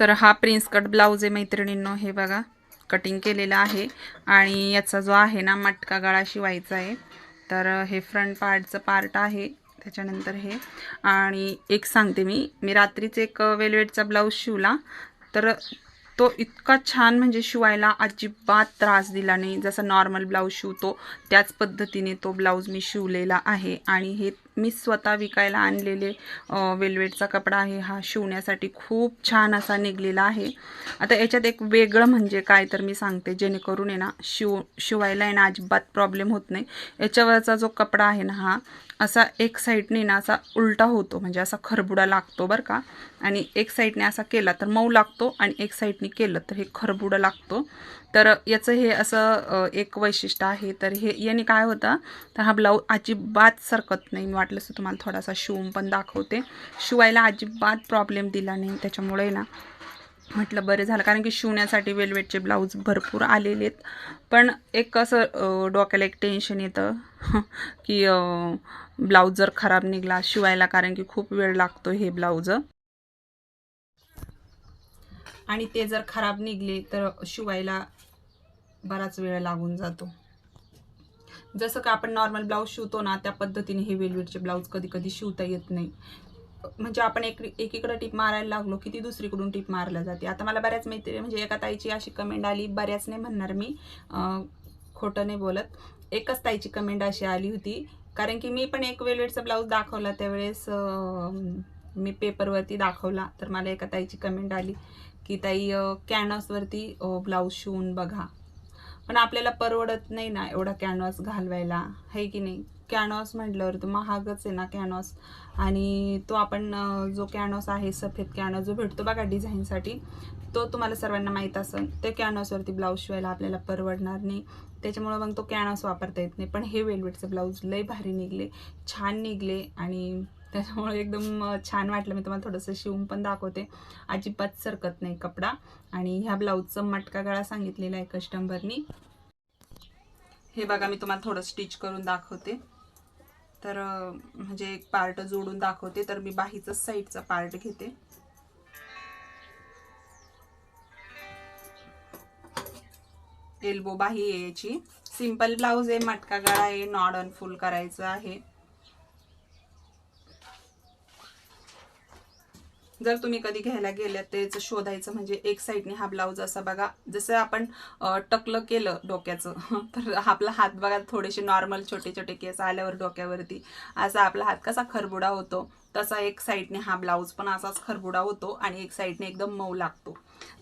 तर हा prince cut blouse आहे मैत्रिणींनो हे बघा. कटिंग केलेलं आहे. आणि याचा जो आहे ना मटका गळा शिवायचा आहे. तर हे फ्रंट पार्टचं पार्ट आहे. त्याच्यानंतर हे. आणि एक सांगते मी. मी रात्रीच एक वेलवेटचा ब्लाऊज शिवला. तर तो इतका छान म्हणजे शिवायला अजिबात त्रास दिला नाही. जसा नॉर्मल ब्लाऊज शिवतो त्याच पद्धतीने तो ब्लाऊज मी शिवलेला आहे. आणि हे मी स्वतः विकायला आणलेले वेल्वेटचा कपडा आहे हा शिवण्यासाठी खूप छान असा निघलेला आहे. आता याच्यात एक वेगळं म्हणजे काय तर मी सांगते जेणेकरून आहे ना शिव शिवायला आहे ना अजिबात प्रॉब्लेम होत नाही. याच्यावरचा जो कपडा आहे ना हा असा एक साईडने ना असा उलटा होतो म्हणजे असा खरबुडा लागतो बरं का. आणि एक साईडने असा केला तर मऊ लागतो आणि एक साईडने केलं तर हे खरबुडा लागतो. तर याचं हे असं एक वैशिष्ट्य आहे. तर हे याने काय होतं तर हा ब्लाऊज अजिबात सरकत नाही मी वाटलंच तर तुम्हाला थोडासा शिवून पण दाखवते. शिवायला अजिबात प्रॉब्लेम दिला नाही. त्याच्यामुळे ना म्हटलं बरं झालं. कारण की शिवण्यासाठी वेलवेटचे ब्लाऊज भरपूर आलेले आहेत. पण एक असं डोक्याला एक टेन्शन येतं. की ब्लाऊज जर खराब निघला शिवायला कारण की खूप वेळ लागतो हे ब्लाऊज आणि ते जर खराब निघले तर शिवायला बराच वेळ लागून जातो. जसं का आपण नॉर्मल ब्लाऊज शिवतो ना त्या पद्धतीने हे वेलवेटचे ब्लाऊज कधी कधी शिवता येत नाही. म्हणजे आपण एक एकीकडे टीप मारायला लागलो की ती दुसरीकडून टीप मारल्या जाते. आता मला बऱ्याच मैत्री म्हणजे एका ताईची अशी कमेंट आली बऱ्याच नाही म्हणणार मी खोटं नाही बोलत. एकच ताईची कमेंट अशी आली होती कारण की मी पण एक वेलवेटचा ब्लाऊज दाखवला त्यावेळेस मी पेपरवरती दाखवला तर मला एका ताईची कमेंट आली की ताई कॅनव्हासवरती ब्लाऊज शिवून बघा. पण आपल्याला परवडत नाही ना एवढा कॅनव्हास घालवायला. आहे की नाही? कॅनव्हास म्हटल्यावर तो महागच आहे ना कॅनव्हास आणि तो आपण जो कॅनव्हास आहे सफेद कॅनव्हास जो भेटतो बघा डिझाईनसाठी तो तुम्हाला सर्वांना माहीत असेल. ते कॅनव्हासवरती ब्लाऊज शिवायला आपल्याला परवडणार नाही. त्याच्यामुळं मग तो कॅनव्हास वापरता येत नाही. पण हे वेलवेटचे ब्लाऊज लय भारी निघले छान निघले आणि त्याच्यामुळे एकदम छान वाटलं. मी तुम्हाला थोडंसं शिवून पण दाखवते. अजिबात सरकत नाही कपडा. आणि ह्या ब्लाऊजचं मटका गळा सांगितलेला आहे कस्टमरनी. हे बघा मी तुम्हाला थोडं स्टिच करून दाखवते. तर म्हणजे एक पार्ट जोडून दाखवते. तर मी बाहीचं साईडचा पार्ट घेते. एल्बो बाही याची सिंपल ब्लाऊज आहे मटका गळा आहे नॉड अन फुल करायचं आहे. जर तुम्ही कधी घ्यायला गेल्या तेच शोधायचं म्हणजे एक साईडने हा ब्लाऊज असा बघा. जसं आपण टकलं केलं डोक्याचं तर आपला हात बघा थोडेसे नॉर्मल छोटे छोटे केस आल्यावर डोक्यावरती. असा आपला हात कसा खरबुडा होतो तसा एक साईडने हा ब्लाऊज पण असाच खरबुडा होतो आणि एक साईडने एकदम मऊ लागतो.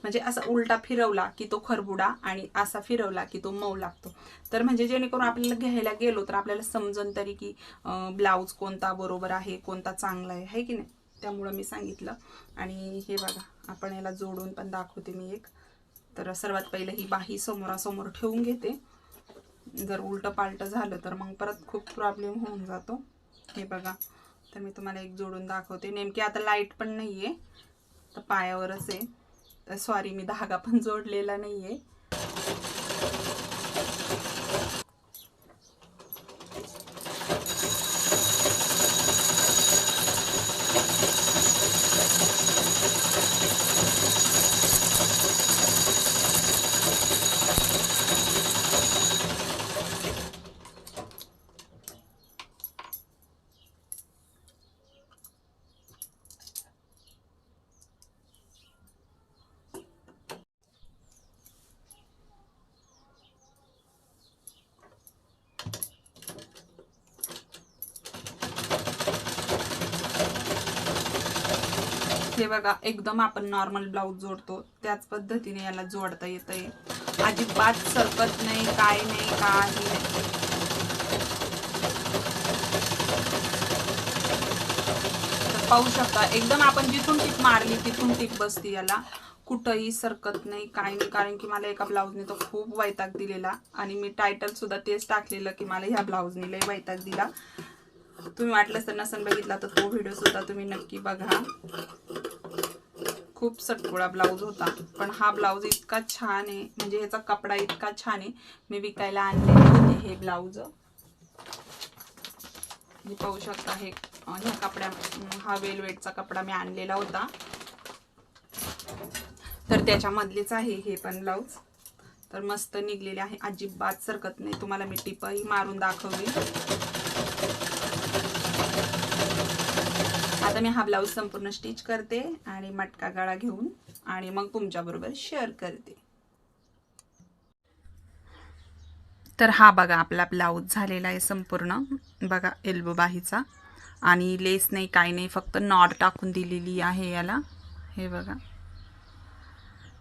म्हणजे असा उलटा फिरवला की तो खरबुडा आणि असा फिरवला की तो मऊ लागतो. तर म्हणजे जेणेकरून आपल्याला घ्यायला गेलो तर आपल्याला समजन तरी की ब्लाऊज कोणता बरोबर आहे कोणता चांगला आहे है की नाही? त्यामुळं मी सांगितलं. आणि हे बघा आपण याला जोडून पण दाखवते मी एक. तर सर्वात पहिलं ही बाही समोरासमोर ठेवून घेते. जर उलटं पालटं झालं तर मग परत खूप प्रॉब्लेम होऊन जातो. हे बघा तर मी तुम्हाला एक जोडून दाखवते. नेमकी आता लाइट पण नाही आहे तर पायावरच आहे. सॉरी मी धागा पण जोडलेला नाही आहे हे बघा एकदम आपण नॉर्मल ब्लाऊज जोडतो. त्याच पद्धतीने याला जोडता येतंय. अजिबात सरकत नाही काय नाही काही नाही. पाहू शकता एकदम आपण जिथून टीप मारली तिथून टीप बसती याला. कुठंही सरकत नाही काही नाही कारण की मला एका ब्लाऊजने तो खूप वैताग दिलेला. आणि मी टायटल सुद्धा तेच टाकलेलं की मला ह्या ब्लाऊजने लय वैताग दिला. तुम्ही वाटलं तर नसन बघितला तर तो व्हिडिओ सुद्धा तुम्ही नक्की बघा. खूप सटगोळा ब्लाऊज होता. पण हा ब्लाऊज इतका छान आहे. म्हणजे ह्याचा कपडा इतका छान आहे. मी विकायला आणलेले होते हे ब्लाऊज मी पाहू शकता हे ह्या कपड्या हा वेलवेटचा कपडा मी आणलेला होता. तर त्याच्यामधलेच आहे हे पण ब्लाऊज तर मस्त निघलेले आहे. अजिबात सरकत नाही. तुम्हाला मी टिपही मारून दाखवली. आता मी हा ब्लाऊज संपूर्ण स्टिच करते आणि मटका गळा घेऊन आणि मग तुमच्याबरोबर शेअर करते. तर हा बघा आपला ब्लाऊज झालेला आहे संपूर्ण. बघा एल्बो बाहीचा. आणि लेस नाही काही नाही फक्त नॉट टाकून दिलेली आहे याला. हे बघा.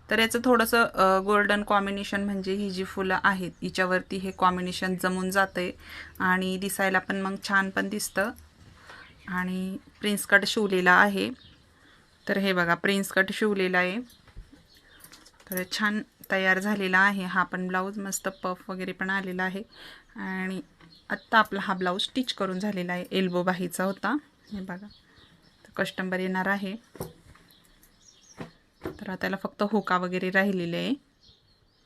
तर याचं थोडंसं गोल्डन कॉम्बिनेशन म्हणजे ही जी फुलं आहेत हिच्यावरती हे कॉम्बिनेशन जमून जातं आणि दिसायला पण मग छान पण दिसतं. आणि प्रिन्स कट शिवलेला आहे. तर हे बघा प्रिन्स कट शिवलेला आहे. तर छान तयार झालेला आहे. हा पण ब्लाऊज मस्त पफ वगैरे पण आलेला आहे. आणि आत्ता आपला हा ब्लाऊज स्टिच करून झालेला आहे. एल्बो बाहीचा होता. हे बघा तर कस्टंबर येणार आहे. तर त्याला फक्त होका वगैरे राहिलेले आहे.